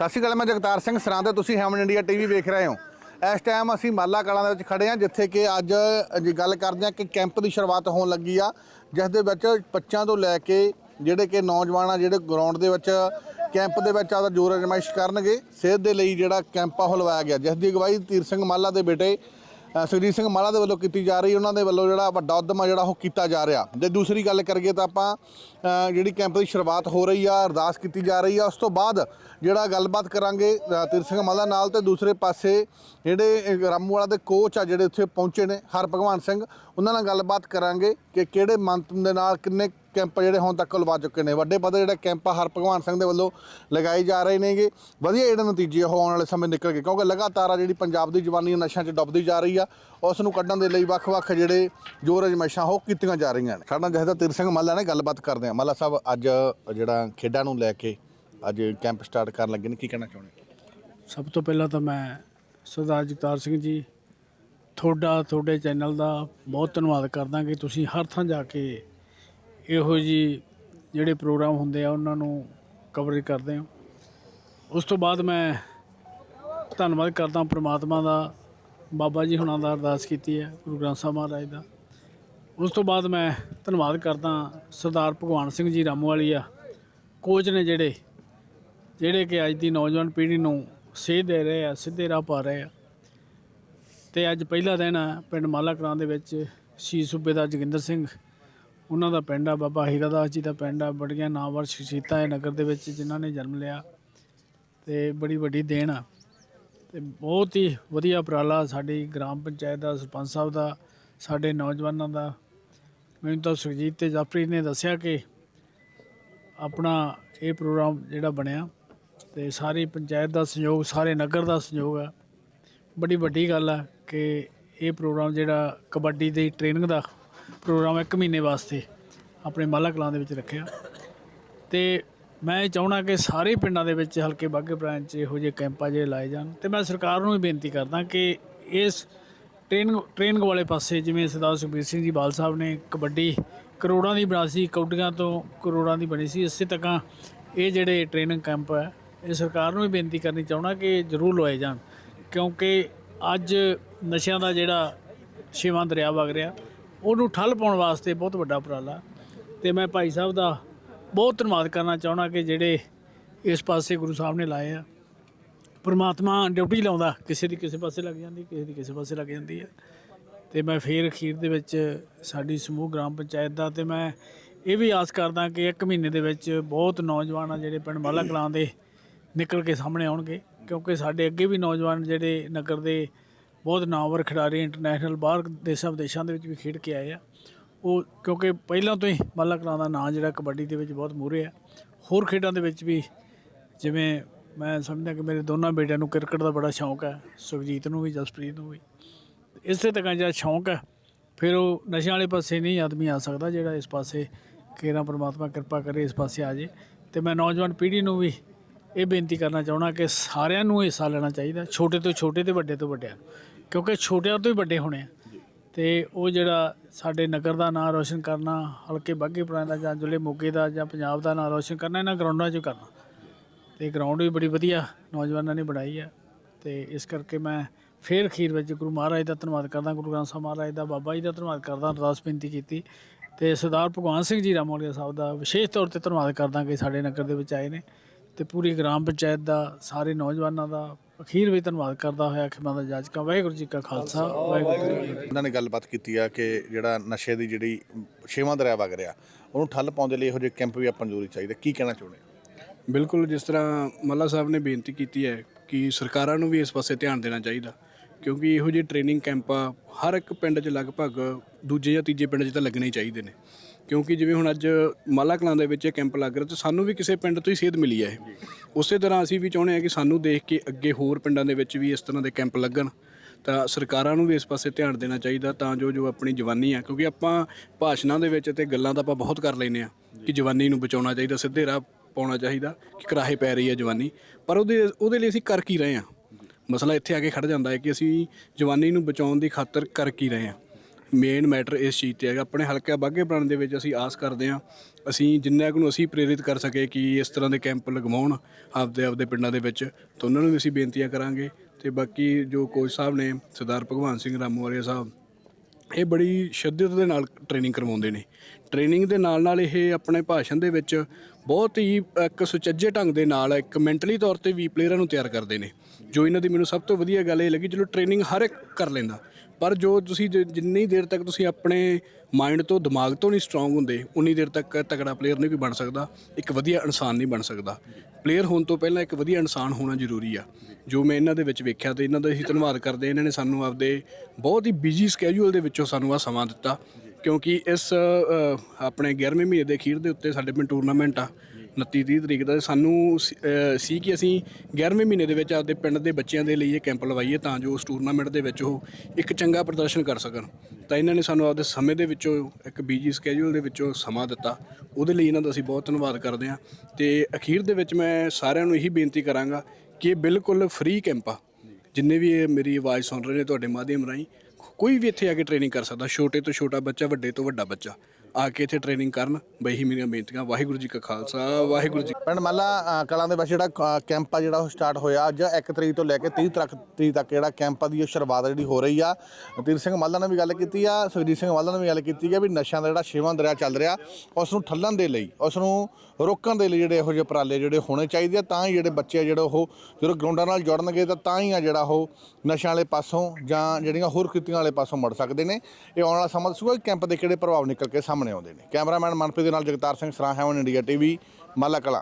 ਸਤਿ ਸ਼੍ਰੀ ਅਕਾਲ, ਮੈਂ ਜਗਤਾਰ ਸਿੰਘ ਸਰਾਂ ਤੇ ਤੁਸੀਂ ਹੈਮਨ ਇੰਡੀਆ ਟੀਵੀ ਵੇਖ ਰਹੇ ਹੋ। ਇਸ ਟਾਈਮ ਅਸੀਂ ਮਾਲਾ ਕਲਾਂ ਦੇ ਵਿੱਚ ਖੜੇ ਹਾਂ, ਜਿੱਥੇ ਕਿ ਅੱਜ ਜੀ ਗੱਲ ਕਰਦੇ ਹਾਂ ਕਿ ਕੈਂਪ ਦੀ ਸ਼ੁਰੂਆਤ ਹੋਣ ਲੱਗੀ ਆ, ਜਿਸ ਦੇ ਵਿੱਚ ਬੱਚਿਆਂ ਤੋਂ ਲੈ ਕੇ ਜਿਹੜੇ ਕਿ ਨੌਜਵਾਨ ਆ, ਜਿਹੜੇ ਗਰਾਊਂਡ ਦੇ ਵਿੱਚ ਕੈਂਪ ਦੇ ਵਿੱਚ ਆਦਾ ਜੋਰ ਅਜਮਾਇਸ਼ ਕਰਨਗੇ, ਸਿਹਤ ਦੇ ਲਈ ਜਿਹੜਾ ਕੈਂਪ ਆ, ਉਹ ਲਵਾਇਆ ਗਿਆ। ਜਿਸ ਦੀ ਅਗਵਾਈ ਤੀਰ ਸਿੰਘ ਮਾਲਾ ਦੇ ਬੇਟੇ ਅ, ਸੁਖਜੀਤ ਸਿੰਘ ਮਾਲਾ ਦੇ ਵੱਲੋਂ ਕੀਤੀ ਜਾ ਰਹੀ ਉਹਨਾਂ ਦੇ ਵੱਲੋਂ ਜਿਹੜਾ ਵੱਡਾ ਉਦਮ ਆ ਜਿਹੜਾ ਉਹ ਕੀਤਾ ਜਾ ਰਿਹਾ। ਜੇ ਦੂਸਰੀ ਗੱਲ ਕਰੀਏ ਤਾਂ ਆਪਾਂ ਜਿਹੜੀ ਕੈਂਪ ਦੀ ਸ਼ੁਰੂਆਤ ਹੋ ਰਹੀ ਆ ਅਰਦਾਸ ਕੀਤੀ ਜਾ ਰਹੀ ਆ ਉਸ ਤੋਂ ਬਾਅਦ ਜਿਹੜਾ ਗੱਲਬਾਤ ਕਰਾਂਗੇ ਅ, ਤੀਰ ਸਿੰਘ ਮਾਲਾ ਨਾਲ ਤੇ ਦੂਸਰੇ ਪਾਸੇ ਜਿਹੜੇ ਅ, ਰਾਮੂਵਾਲਾ ਦੇ ਕੋਚ ਆ ਜਿਹੜੇ ਉੱਥੇ ਪਹੁੰਚੇ ਨੇ ਹਰ ਭਗਵਾਨ ਸਿੰਘ ਉਹਨਾਂ ਨਾਲ ਗੱਲਬਾਤ ਕਰਾਂਗੇ ਕਿ ਕਿਹੜੇ ਮੰਤਰ ਦੇ ਨਾਲ ਕਿੰਨੇ ਕੈਂਪ ਜਿਹੜੇ ਹੁਣ ਤੱਕ ਲਵਾ ਚੁੱਕੇ ਨੇ। ਵੱਡੇ ਪੱਧਰ ਜਿਹੜਾ ਕੈਂਪ ਆ, ਹਰ ਭਗਵਾਨ ਸਿੰਘ ਦੇ ਵੱਲੋਂ ਲਗਾਏ ਜਾ ਰਹੇ ਨੇਗੇ। ਵਧੀਆ ਜਿਹੜੇ ਨਤੀਜੇ ਉਹ ਆਉਣ ਵਾਲੇ ਸਮੇਂ ਨਿਕਲ ਕੇ ਕਿਉਂਕਿ ਲਗਾਤਾਰ ਜਿਹੜੀ ਪੰਜਾਬ ਦੀ ਜਵਾਨੀ ਨਸ਼ਿਆਂ 'ਚ ਡੁੱਬਦੀ ਜਾ ਰਹੀ ਆ। ਉਸ ਨੂੰ ਕੱਢਣ ਦੇ ਲਈ ਵੱਖ-ਵੱਖ ਜਿਹੜੇ ਜੋਰ ਅਜਮਾਇਸ਼ਾਂ ਉਹ ਕੀਤੀਆਂ ਜਾ ਰਹੀਆਂ ਨੇ। ਸਾਡਾ ਜਹਦਾ ਤੀਰ ਸਿੰਘ ਮਾਲਾ ਨੇ ਗੱਲਬਾਤ ਕਰਦੇ ਆ ਮਾਲਾ ਸਾਹਿਬ, ਅੱਜ ਜਿਹੜਾ ਖੇਡਾਂ ਨੂੰ ਲੈ ਕੇ ਅੱਜ ਕੈਂਪ ਸਟਾਰਟ ਕਰਨ ਲੱਗੇ ਨੇ, ਕੀ ਕਹਿਣਾ ਚਾਹੁੰਦੇ ਸਭ ਤੋਂ ਪਹਿਲਾਂ ਤਾਂ ਮੈਂ ਸਰਦਾਰ ਜਗਤਾਰ ਸਿੰਘ ਜੀ, ਤੁਹਾਡਾ, ਤੁਹਾਡੇ ਚੈਨਲ ਦਾ ਬਹੁਤ ਧੰਨਵਾਦ ਕਰਦਾ ਕਿ ਤੁਸੀਂ ਹਰ ਥਾਂ ਜਾ ਕੇ ਇਹੋ ਜੀ ਜਿਹੜੇ ਪ੍ਰੋਗਰਾਮ ਹੁੰਦੇ ਆ, ਉਹਨਾਂ ਨੂੰ ਕਵਰੇਜ ਕਰਦੇ ਹੋ। ਉਸ ਤੋਂ ਬਾਅਦ ਮੈਂ ਧੰਨਵਾਦ ਕਰਦਾ ਪ੍ਰਮਾਤਮਾ ਦਾ, ਬਾਬਾ ਜੀ ਹੁਣਾਂ ਦਾ ਅਰਦਾਸ ਕੀਤੀ ਹੈ, ਗੁਰੂ ਗ੍ਰੰਥ ਸਾਹਿਬ ਮਹਾਰਾਜ ਦਾ। ਉਸ ਤੋਂ ਬਾਅਦ ਮੈਂ ਧੰਨਵਾਦ ਕਰਦਾ ਸਰਦਾਰ ਭਗਵਾਨ ਸਿੰਘ ਜੀ ਰਾਮੂਵਾਲੀਆ, ਕੋਚ ਨੇ ਜਿਹੜੇ ਜਿਹੜੇ ਕਿ ਅੱਜ ਦੀ ਨੌਜਵਾਨ ਪੀੜ੍ਹੀ ਨੂੰ ਸੇਧ ਦੇ ਰਹੇ ਆ, ਸਿੱਧੇ ਰਾਹ ਪਾ ਰਹੇ ਆ। ਤੇ ਅੱਜ ਪਹਿਲਾ ਦਿਨ ਆ, ਪਿੰਡ ਮਾਲਾ ਕਲਾਂ ਦੇ ਵਿੱਚ ਸ਼ਹੀਦ ਸੂਬੇਦਾਰ ਜੋਗਿੰਦਰ ਸਿੰਘ ਉਹਨਾਂ ਦਾ ਪਿੰਡ ਆ, ਬਾਬਾ ਹੀਰਾ ਦਾਸ ਜੀ ਦਾ ਪਿੰਡ ਆ, ਬੜੀਆਂ ਨਾਮਵਰ ਸ਼ਖਸੀਅਤਾਂ ਹੈ ਨਗਰ ਦੇ ਵਿੱਚ ਜਿਨ੍ਹਾਂ ਨੇ ਜਨਮ ਲਿਆ ਤੇ ਬੜੀ ਵੱਡੀ ਦੇਣ ਆ। ਤੇ ਬਹੁਤ ਹੀ ਵਧੀਆ ਉਪਰਾਲਾ ਸਾਡੀ ਗ੍ਰਾਮ ਪੰਚਾਇਤ ਦਾ, ਸਰਪੰਚ ਸਾਹਿਬ ਦਾ, ਸਾਡੇ ਨੌਜਵਾਨਾਂ ਦਾ। ਮੈਨੂੰ ਤਾਂ ਸੁਖਜੀਤ ਤੇ ਜਾਫਰੀ ਨੇ ਦੱਸਿਆ ਕਿ ਆਪਣਾ ਇਹ ਪ੍ਰੋਗਰਾਮ ਜਿਹੜਾ ਬਣਿਆ ਤੇ ਸਾਰੀ ਪੰਚਾਇਤ ਦਾ ਸਹਿਯੋਗ, ਸਾਰੇ ਨਗਰ ਦਾ ਸਹਿਯੋਗ ਆ। ਬੜੀ ਵੱਡੀ ਗੱਲ ਆ ਕਿ ਇਹ ਪ੍ਰੋਗਰਾਮ ਜਿਹੜਾ ਕਬੱਡੀ ਦੀ ਟ੍ਰੇਨਿੰਗ ਦਾ ਪ੍ਰੋਗਰਾਮ ਇੱਕ ਮਹੀਨੇ ਵਾਸਤੇ ਆਪਣੇ ਮਾਲਾ ਕਲਾਂ ਦੇ ਵਿੱਚ ਰੱਖਿਆ। ਤੇ ਮੈਂ ਇਹ ਚਾਹਣਾ ਕਿ ਸਾਰੇ ਪਿੰਡਾਂ ਦੇ ਵਿੱਚ ਹਲਕੇ ਬਾਗੇ ਬ੍ਰਾਂਚ 'ਚ ਇਹੋ ਜਿਹੇ ਕੈਂਪਾਂ ਜੇ ਲਾਏ ਜਾਣ ਤੇ ਮੈਂ ਸਰਕਾਰ ਨੂੰ ਵੀ ਬੇਨਤੀ ਕਰਦਾ ਕਿ ਇਸ ਟ੍ਰੇਨਿੰਗ ਟ੍ਰੇਨਿੰਗ ਵਾਲੇ ਪਾਸੇ ਜਿਵੇਂ ਸਰਦਾਰ ਸੁਖਬੀਰ ਸਿੰਘ ਜੀ ਬਾਲ ਸਾਹਿਬ ਨੇ ਕਬੱਡੀ ਕਰੋੜਾਂ ਦੀ ਬਣਾ ਸੀ, ਕੌਡੀਆਂ ਤੋਂ ਕਰੋੜਾਂ ਦੀ ਬਣੀ ਸੀ, ਇਸੇ ਤਰ੍ਹਾਂ ਇਹ ਜਿਹੜੇ ਟ੍ਰੇਨਿੰਗ ਕੈਂਪ ਹੈ, ਇਹ ਸਰਕਾਰ ਨੂੰ ਵੀ ਬੇਨਤੀ ਕਰਨੀ ਚਾਹਣਾ ਕਿ ਜ਼ਰੂਰ ਲਵਾਏ ਜਾਣ। ਕਿਉਂਕਿ ਅੱਜ ਨਸ਼ਿਆਂ ਦਾ ਜਿਹੜਾ ਛੇਵਾਂ ਦਰਿਆ ਵਗ ਰਿਹਾ ਉਹਨੂੰ ਠੱਲ ਪਾਉਣ ਵਾਸਤੇ ਬਹੁਤ ਵੱਡਾ ਉਪਰਾਲਾ। ਤੇ ਮੈਂ ਭਾਈ ਸਾਹਿਬ ਦਾ ਬਹੁਤ ਧੰਨਵਾਦ ਕਰਨਾ ਚਾਹਣਾ ਕਿ ਜਿਹੜੇ ਇਸ ਪਾਸੇ ਗੁਰੂ ਸਾਹਿਬ ਨੇ ਲਾਏ ਆ। ਪਰਮਾਤਮਾ ਡਿਊਟੀ ਲਾਉਂਦਾ, ਕਿਸੇ ਦੀ ਕਿਸੇ ਪਾਸੇ ਲੱਗ ਜਾਂਦੀ, ਕਿਸੇ ਦੀ ਕਿਸੇ ਪਾਸੇ ਲੱਗ ਜਾਂਦੀ ਹੈ ਤੇ ਮੈਂ ਫੇਰ ਅਖੀਰ ਦੇ ਵਿੱਚ ਸਾਡੀ ਸਮੂਹ ਗ੍ਰਾਮ ਪੰਚਾਇਤ ਦਾ ਤੇ ਮੈਂ ਇਹ ਵੀ ਆਸ ਕਰਦਾ ਕਿ ਇੱਕ ਮਹੀਨੇ ਦੇ ਵਿੱਚ ਬਹੁਤ ਨੌਜਵਾਨ ਆ ਜਿਹੜੇ ਪਿੰਡ ਮਾਲਾ ਕਲਾਂ ਦੇ ਨਿਕਲ ਕੇ ਸਾਹਮਣੇ ਆਉਣਗੇ, ਕਿਉਂਕਿ ਸਾਡੇ ਅੱਗੇ ਵੀ ਨੌਜਵਾਨ ਜਿਹੜੇ ਨਗਰ ਦੇ ਬਹੁਤ ਨਾਮਵਰ ਖਿਡਾਰੀ ਇੰਟਰਨੈਸ਼ਨਲ ਬਾਹਰ ਦੇਸ਼ਾਂ ਵਿਦੇਸ਼ਾਂ ਦੇ ਵਿੱਚ ਵੀ ਖੇਡ ਕੇ ਆਏ ਆ। ਉਹ ਕਿਉਂਕਿ ਪਹਿਲਾਂ ਤੋਂ ਹੀ ਮਾਲਾ ਕਲਾਂ ਦਾ ਨਾਂ ਜਿਹੜਾ ਕਬੱਡੀ ਦੇ ਵਿੱਚ ਬਹੁਤ ਮੂਹਰੇ ਆ। ਹੋਰ ਖੇਡਾਂ ਦੇ ਵਿੱਚ ਵੀ ਜਿਵੇਂ ਮੈਂ ਸਮਝਦਾ ਕਿ ਮੇਰੇ ਦੋਨਾਂ ਬੇਟਿਆਂ ਨੂੰ ਕ੍ਰਿਕਟ ਦਾ ਬੜਾ ਸ਼ੌਂਕ ਹੈ ਸੁਖਜੀਤ ਨੂੰ ਵੀ, ਜਸਪ੍ਰੀਤ ਨੂੰ ਵੀ। ਇਸੇ ਤਰ੍ਹਾਂ ਜਿਹੜਾ ਸ਼ੌਂਕ ਹੈ ਫਿਰ ਉਹ ਨਸ਼ਿਆਂ ਵਾਲੇ ਪਾਸੇ ਨਹੀਂ ਆਦਮੀ ਆ ਸਕਦਾ ਜਿਹੜਾ ਇਸ ਪਾਸੇ ਕਿਹੜਾ ਪਰਮਾਤਮਾ ਕਿਰਪਾ ਕਰੇ, ਇਸ ਪਾਸੇ ਆ ਜੇ। ਤੇ ਮੈਂ ਨੌਜਵਾਨ ਪੀੜ੍ਹੀ ਨੂੰ ਵੀ ਇਹ ਬੇਨਤੀ ਕਰਨਾ ਚਾਹਣਾ ਕਿ ਸਾਰਿਆਂ ਨੂੰ ਹਿੱਸਾ ਲੈਣਾ ਚਾਹੀਦਾ, ਛੋਟੇ ਤੋਂ ਛੋਟੇ ਤੇ ਵੱਡੇ ਤੋਂ ਵੱਡਿਆਂ ਨੂੰ। ਕਿਉਂਕਿ ਛੋਟਿਆਂ ਤੋਂ ਹੀ ਵੱਡੇ ਹੋਣੇ ਆ। ਤੇ ਉਹ ਜਿਹੜਾ ਸਾਡੇ ਨਗਰ ਦਾ ਨਾਮ ਰੋਸ਼ਨ ਕਰਨਾ ਹਲਕੇ ਬਾਗੇ ਪੁਰਾਣੇ ਦਾ ਜਾਂ ਜ਼ਿਲ੍ਹੇ ਮੋਗੇ ਦਾ ਜਾਂ ਪੰਜਾਬ ਦਾ ਨਾਮ ਰੋਸ਼ਨ ਕਰਨਾ ਇਹਨਾਂ ਗਰਾਊਂਡਾਂ 'ਚ ਕਰਨਾ। ਤੇ ਗਰਾਊਂਡ ਵੀ ਬੜੀ ਵਧੀਆ ਨੌਜਵਾਨਾਂ ਨੇ ਬਣਾਈ ਹੈ ਤੇ ਇਸ ਕਰਕੇ ਮੈਂ ਫੇਰ ਅਖੀਰ ਵਿੱਚ ਗੁਰੂ ਮਹਾਰਾਜ ਦਾ ਧੰਨਵਾਦ ਕਰਦਾ ਗੁਰੂ ਗ੍ਰੰਥ ਸਾਹਿਬ ਮਹਾਰਾਜ ਦਾ ਬਾਬਾ ਜੀ ਦਾ ਧੰਨਵਾਦ ਕਰਦਾ ਅਰਦਾਸ ਬੇਨਤੀ ਕੀਤੀ। ਤੇ ਸਰਦਾਰ ਭਗਵਾਨ ਸਿੰਘ ਜੀ ਰਾਮੋਲੀਆ ਸਾਹਿਬ ਦਾ ਵਿਸ਼ੇਸ਼ ਤੌਰ ਤੇ ਧੰਨਵਾਦ ਕਰਦਾ ਕਿ ਸਾਡੇ ਨਗਰ ਦੇ ਵਿੱਚ ਆਏ ਨੇ। ਤੇ ਪੂਰੀ ਗ੍ਰਾਮ ਪੰਚਾਇਤ ਦਾ ਸਾਰੇ ਨੌਜਵਾਨਾਂ ਦਾ ਅਖੀਰ ਵੀ ਧੰਨਵਾਦ ਕਰਦਾ ਹੋਇਆ ਖਿਮਾ ਦਾ ਜਾਜਕਾ ਵਾਹਿਗੁਰੂ ਜੀ ਕਾ ਖਾਲਸਾ ਵਾਹਿਗੁਰੂ ਜੀ ਕੀ ਫਤਿਹ। ਉਹਨਾਂ ਨੇ ਗੱਲਬਾਤ ਕੀਤੀ ਆ ਕਿ ਜਿਹੜਾ ਨਸ਼ੇ ਦੀ ਜਿਹੜੀ ਛੇਵਾਂ ਦਰਿਆ ਵਗ ਰਿਹਾ ਉਹਨੂੰ ਠੱਲ ਪਾਉਣ ਦੇ ਲਈ ਇਹੋ ਜਿਹੇ ਕੈਂਪ ਵੀ ਆਪਾਂ ਨੂੰ ਜ਼ਰੂਰੀ ਚਾਹੀਦਾ ਕੀ ਕਹਿਣਾ ਚਾਹੁੰਦੇ ਬਿਲਕੁਲ ਜਿਸ ਤਰ੍ਹਾਂ ਮੱਲਾ ਸਾਹਿਬ ਨੇ ਬੇਨਤੀ ਕੀਤੀ ਹੈ ਕਿ ਸਰਕਾਰਾਂ ਨੂੰ ਵੀ ਇਸ ਪਾਸੇ ਧਿਆਨ ਦੇਣਾ ਚਾਹੀਦਾ ਕਿਉਂਕਿ ਇਹੋ ਜਿਹੇ ਟ੍ਰੇਨਿੰਗ ਕੈਂਪ ਆ ਹਰ ਇੱਕ ਪਿੰਡ 'ਚ ਲਗਭਗ ਦੂਜੇ ਜਾਂ ਤੀਜੇ ਪਿੰਡ 'ਚ ਤਾਂ ਲੱਗਣੇ ਹੀ ਚਾਹੀਦੇ ਨੇ। ਕਿਉਂਕਿ ਜਿਵੇਂ ਹੁਣ ਅੱਜ ਮਾਲਾ ਕਲਾਂ ਦੇ ਵਿੱਚ ਇਹ ਕੈਂਪ ਲੱਗ ਰਿਹਾ ਤੇ ਸਾਨੂੰ ਵੀ ਕਿਸੇ ਪਿੰਡ ਤੋਂ ਹੀ ਸੇਧ ਮਿਲੀ ਹੈ ਇਹ। ਉਸੇ ਤਰ੍ਹਾਂ ਅਸੀਂ ਵੀ ਚਾਹੁੰਦੇ ਹਾਂ ਕਿ ਸਾਨੂੰ ਦੇਖ ਕੇ ਅੱਗੇ ਹੋਰ ਪਿੰਡਾਂ ਦੇ ਵਿੱਚ ਵੀ ਇਸ ਤਰ੍ਹਾਂ ਦੇ ਕੈਂਪ ਲੱਗਣ। ਤਾਂ ਸਰਕਾਰਾਂ ਨੂੰ ਵੀ ਇਸ ਪਾਸੇ ਧਿਆਨ ਦੇਣਾ ਚਾਹੀਦਾ ਤਾਂ ਜੋ ਜੋ ਆਪਣੀ ਜਵਾਨੀ ਆ, ਕਿਉਂਕਿ ਆਪਾਂ ਭਾਸ਼ਣਾਂ ਦੇ ਵਿੱਚ ਤੇ ਗੱਲਾਂ ਤਾਂ ਆਪਾਂ ਬਹੁਤ ਕਰ ਲੈਨੇ ਆ ਕਿ ਜਵਾਨੀ ਨੂੰ ਬਚਾਉਣਾ ਚਾਹੀਦਾ ਸਿੱਧੇ ਰਾਹ ਪਾਉਣਾ ਚਾਹੀਦਾ ਕਿ ਕਰਾਹੇ ਪੈ ਰਹੀ ਹੈ ਜਵਾਨੀ। ਪਰ ਉਹਦੇ ਉਹਦੇ ਲਈ ਅਸੀਂ ਕਰ ਕੀ ਰਹੇ ਆ ਮਸਲਾ ਇੱਥੇ ਆ ਕੇ ਖੜ ਜਾਂਦਾ ਹੈ ਕਿ ਅਸੀਂ ਜਵਾਨੀ ਨੂੰ ਬਚਾਉਣ ਦੀ ਖਾਤਰ ਕਰ ਕੀ ਰਹੇ ਆ ਮੇਨ ਮੈਟਰ ਇਸ ਚੀਜ਼ ਤੇ ਹੈਗਾ। ਆਪਣੇ ਹਲਕਾ ਬਾਗੇ ਪ੍ਰਾਣ ਦੇ ਵਿੱਚ ਅਸੀਂ ਆਸ ਕਰਦੇ ਹਾਂ, ਅਸੀਂ ਜਿੰਨਾ ਕੁ ਨੂੰ ਅਸੀਂ ਪ੍ਰੇਰਿਤ ਕਰ ਸਕੇ ਕਿ ਇਸ ਤਰ੍ਹਾਂ ਦੇ ਕੈਂਪ ਲਗਵਾਉਣ ਆਪਦੇ ਆਪਦੇ ਪਿੰਡਾਂ ਦੇ ਵਿੱਚ, ਤਾਂ ਉਹਨਾਂ ਨੂੰ ਵੀ ਅਸੀਂ ਬੇਨਤੀਆਂ ਕਰਾਂਗੇ। ਤੇ ਬਾਕੀ ਜੋ ਕੋਚ ਸਾਹਿਬ ਨੇ, ਸਰਦਾਰ ਭਗਵਾਨ ਸਿੰਘ ਰਾਮੂਵਾਲੀਆ ਸਾਹਿਬ, ਇਹ ਬੜੀ ਸ਼ਿੱਦਤ ਦੇ ਨਾਲ ਟ੍ਰੇਨਿੰਗ ਕਰਵਾਉਂਦੇ ਨੇ। ਟ੍ਰੇਨਿੰਗ ਦੇ ਨਾਲ ਨਾਲ ਇਹ ਆਪਣੇ ਭਾਸ਼ਣ ਦੇ ਵਿੱਚ ਬਹੁਤ ਹੀ ਇੱਕ ਸੁਚੱਜੇ ਢੰਗ ਦੇ ਨਾਲ ਇੱਕ ਮੈਂਟਲੀ ਤੌਰ ਤੇ ਵੀ ਪਲੇਅਰਾਂ ਨੂੰ ਤਿਆਰ ਕਰਦੇ ਨੇ, ਜੋ ਇਹਨਾਂ ਦੀ ਮੈਨੂੰ ਸਭ ਤੋਂ ਵਧੀਆ ਗੱਲ ਇਹ ਲੱਗੀ ਚਲੋ ਟ੍ਰੇਨਿੰਗ ਹਰ ਇੱਕ ਕਰ ਲੈਂਦਾ, ਪਰ ਜੋ ਤੁਸੀਂ ਜ- ਜਿੰਨੀ ਦੇਰ ਤੱਕ ਤੁਸੀਂ ਆਪਣੇ ਮਾਈਂਡ ਤੋਂ ਦਿਮਾਗ ਤੋਂ ਨਹੀਂ ਸਟਰੋਂਗ ਹੁੰਦੇ, ਉਨੀ ਦੇਰ ਤੱਕ ਤਕੜਾ ਪਲੇਅਰ ਨਹੀਂ ਕੋਈ ਬਣ ਸਕਦਾ, ਇੱਕ ਵਧੀਆ ਇਨਸਾਨ ਨਹੀਂ ਬਣ ਸਕਦਾ। ਪਲੇਅਰ ਹੋਣ ਤੋਂ ਪਹਿਲਾਂ ਇੱਕ ਵਧੀਆ ਇਨਸਾਨ ਹੋਣਾ ਜ਼ਰੂਰੀ ਆ, ਜੋ ਮੈਂ ਇਹਨਾਂ ਦੇ ਵਿੱਚ ਵੇਖਿਆ ਤੇ ਇਹਨਾਂ ਦਾ ਅਸੀਂ ਧੰਨਵਾਦ ਕਰਦੇ, ਇਹਨਾਂ ਨੇ ਸਾਨੂੰ ਆਪਦੇ ਬਹੁਤ ਹੀ ਬਿਜ਼ੀ ਸਕੇਜੂਲ ਦੇ ਵਿੱਚੋਂ ਸਾਨੂੰ ਆ ਸਮਾਂ ਦਿੱਤਾ। ਕਿਉਂਕਿ ਇਸ ਅ, ਆਪਣੇ 11ਵੇਂ ਮਹੀਨੇ ਦੇ ਅਖੀਰ ਦੇ ਉੱਤੇ ਸਾਡੇ ਪਿੰਡ ਟੂਰਨਾਮੈਂਟ ਆ 29 30 ਤਰੀਕ ਦਾ। ਸਾਨੂੰ ਸ- ਅ, ਸੀ ਕਿ ਅਸੀਂ 11ਵੇਂ ਮਹੀਨੇ ਦੇ ਵਿੱਚ ਆਪਦੇ ਪਿੰਡ ਦੇ ਬੱਚਿਆਂ ਦੇ ਲਈ ਇਹ ਕੈਂਪ ਲਵਾਈਏ ਤਾਂ ਜੋ ਉਸ ਟੂਰਨਾਮੈਂਟ ਦੇ ਵਿੱਚ ਉਹ ਇੱਕ ਚੰਗਾ ਪ੍ਰਦਰਸ਼ਨ ਕਰ ਸਕਣ। ਤਾਂ ਇਹਨਾਂ ਨੇ ਸਾਨੂੰ ਆਪਦੇ ਸਮੇਂ ਦੇ ਵਿੱਚੋਂ ਇੱਕ ਬੀਜੀ ਸਕੇਜੂਲ ਦੇ ਵਿੱਚੋਂ ਸਮਾਂ ਦਿੱਤਾ। ਉਹਦੇ ਲਈ ਇਹਨਾਂ ਦਾ ਅਸੀਂ ਬਹੁਤ ਧੰਨਵਾਦ ਕਰਦੇ ਹਾਂ। ਤੇ ਅਖੀਰ ਦੇ ਵਿੱਚ ਮੈਂ ਸਾਰਿਆਂ ਨੂੰ ਇਹੀ ਬੇਨਤੀ ਕਰਾਂਗਾ ਕਿ ਇਹ ਬਿਲਕੁਲ ਫ੍ਰੀ ਕੈਂਪ ਆ। ਜਿੰਨੇ ਵੀ ਇਹ ਮੇਰੀ ਆਵਾਜ਼ ਸੁਣ ਰਹੇ ਨੇ ਤੁਹਾਡੇ ਮਾਧਿਅਮ ਰਾਹੀਂ ਕੋਈ ਵੀ ਇੱਥੇ ਆ ਕੇ ਟ੍ਰੇਨਿੰਗ ਕਰ ਸਕਦਾ, ਛੋਟੇ ਤੋਂ ਛੋਟਾ ਬੱਚਾ, ਵੱਡੇ ਤੋਂ ਵੱਡਾ ਬੱਚਾ। ਆ ਕੇ ਇੱਥੇ ਟ੍ਰੇਨਿੰਗ ਕਰਨ। ਬਈ ਹੀ ਮੇਰੀਆਂ ਬੇਨਤੀਆਂ। ਵਾਹਿਗੁਰੂ ਜੀ ਕਾ ਖਾਲਸਾ, ਵਾਹਿਗੁਰੂ ਜੀ ਪਿੰਡ ਮੱਲਾ ਕਲਾਂ ਦੇ ਵਿੱਚ ਜਿਹੜਾ ਕੈਂਪ ਆ ਜਿਹੜਾ ਉਹ ਸਟਾਰਟ ਹੋਇਆ ਅੱਜ 1 ਤਰੀਕ ਤੋਂ ਲੈ ਕੇ 30 ਤੱਕ ਤਰੀਕ ਤੱਕ ਜਿਹੜਾ ਕੈਂਪਾਂ ਦੀ ਸ਼ੁਰੂਆਤ ਜਿਹੜੀ ਹੋ ਰਹੀ ਆ। ਤੀਰ ਸਿੰਘ ਮੱਲਾ ਨੇ ਵੀ ਗੱਲ ਕੀਤੀ ਆ, ਸੁਖਜੀਤ ਸਿੰਘ ਮੱਲਾ ਨੇ ਵੀ ਗੱਲ ਕੀਤੀ ਆ ਵੀ ਨਸ਼ਿਆਂ ਦਾ ਜਿਹੜਾ ਛੇਵਾਂ ਦਰਿਆ ਚੱਲ ਰਿਹਾ, ਉਸ ਨੂੰ ਠੱਲਣ ਦੇ ਲਈ, ਉਸ ਨੂੰ ਰੋਕਣ ਦੇ ਲਈ ਜਿਹੜੇ ਇਹੋ ਜਿਹੇ ਉਪਰਾਲੇ ਜਿਹੜੇ ਹੋਣੇ ਚਾਹੀਦੇ ਆ, ਤਾਂ ਹੀ ਜਿਹੜੇ ਬੱਚੇ ਆ ਜਿਹੜੇ ਉਹ ਜਦੋਂ ਗਰਾਊਂਡਾਂ ਨਾਲ ਜੁੜਨਗੇ ਤਾਂ ਤਾਂ ਹੀ ਆ ਜਿਹੜਾ ਉਹ ਨਸ਼ਿਆਂ ਵਾਲੇ ਪਾਸੋਂ ਜਾਂ ਜਿਹੜੀਆਂ ਹੋਰ ਕਿੱਤੀਆਂ ਵਾਲੇ ਪਾਸੋਂ ਮੁੜ ਸਕਦੇ ਨੇ। ਇਹ ਆਉਣ ਵਾਲਾ ਸਮਾਂ ਦੱਸੂਗਾ ਕੈਂਪ ਦੇ ਕਿਹੜੇ ਪ੍ਰਭਾਵ ਨਿਕਲ ਕੇ ਸਾਹਮਣੇ ਆਉਂਦੇ ਨੇ। ਕੈਮਰਾਮੈਨ ਮਨਪ੍ਰੀਤ ਦੇ ਨਾਲ ਜਗਤਾਰ ਸਿੰਘ ਸਰਾਂ ਹੈਵਨ ਇੰਡੀਆ ਟੀਵੀ ਮਾਲਾ ਕਲਾ